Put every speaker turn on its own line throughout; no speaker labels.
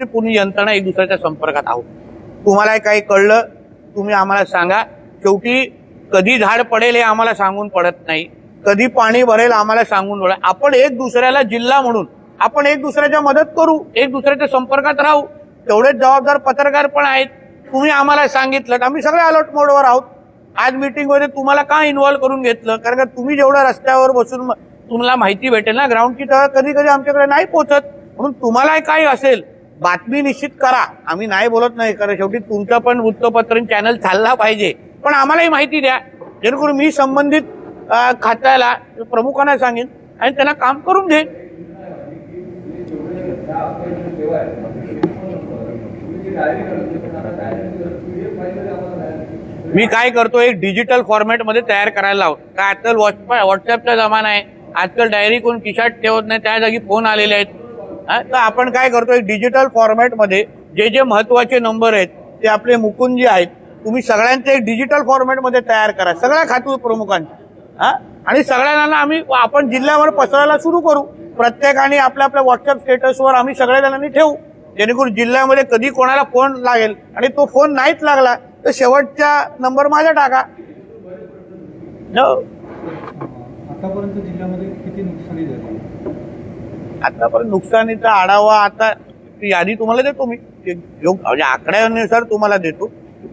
म्हणजे ते पूर्ण यंत्रणा एक दुसऱ्याच्या संपर्कात आहोत. तुम्हाला काही कळलं तुम्ही आम्हाला सांगा. शेवटी कधी झाड पडेल हे आम्हाला सांगून पडत नाही. कधी पाणी भरेल आम्हाला सांगून पडेल आपण एक दुसऱ्याला जिल्हा म्हणून आपण एक दुसऱ्याच्या मदत करू एक दुसऱ्याच्या संपर्कात राहू. तेवढेच जबाबदार पत्रकार पण आहेत. तुम्ही आम्हाला सांगितलं आम्ही सगळे अलर्ट मोडवर आहोत. आज मीटिंगमध्ये तुम्हाला का इन्व्हॉल्व करून घेतलं? कारण का तुम्ही जेवढं रस्त्यावर बसून तुम्हाला माहिती भेटेल ना ग्राउंडची तळ कधी कधी आमच्याकडे नाही पोहोचत म्हणून तुम्हाला काही असेल बातमी निश्चित करा. आम्ही नाही बोलत नाही कारण शेवटी तुमचं पण वृत्तपत्र चॅनल चालला पाहिजे. पण आम्हालाही माहिती द्या. जेणेकरून मी संबंधित खात्याला प्रमुखांना सांगेन आणि त्यांना काम करून देईन. मी काय करतो एक डिजिटल फॉर्मॅटमध्ये तयार करायला लावतो. काय आजकाल व्हॉट्सअप व्हॉट्सअपचा जमाना आहे. आजकाल डायरी कोण किशात ठेवत नाही त्या जागी फोन आलेले आहेत. तर आपण काय करतो एक डिजिटल फॉर्मॅटमध्ये जे जे महत्त्वाचे नंबर आहेत ते आपले मुकुंद जे आहेत तुम्ही सगळ्यांचे एक डिजिटल फॉर्मॅटमध्ये तयार करा. सगळ्या खातू प्रमुखांचे. हा? आणि सगळ्यांना आम्ही आपण जिल्ह्यावर पसरायला सुरू करू. प्रत्येकाने आपल्या आपल्या व्हॉट्सअप स्टेटसवर आम्ही सगळ्या जणांनी ठेवू. जेणेकरून जिल्ह्यामध्ये कधी कोणाला फोन लागेल आणि तो फोन नाहीच लागला तर शेवटचा नंबर माझा टाका.
आतापर्यंत जिल्ह्यामध्ये किती नुकसानी झाली?
आतापर्यंत नुकसानीचा आढावा आता ती यादी तुम्हाला देतो मी. योग- म्हणजे आकड्यानुसार तुम्हाला देतो.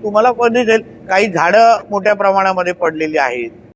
तुम्हाला पण दिसेल काही झाडं मोठ्या प्रमाणामध्ये पडलेली आहेत.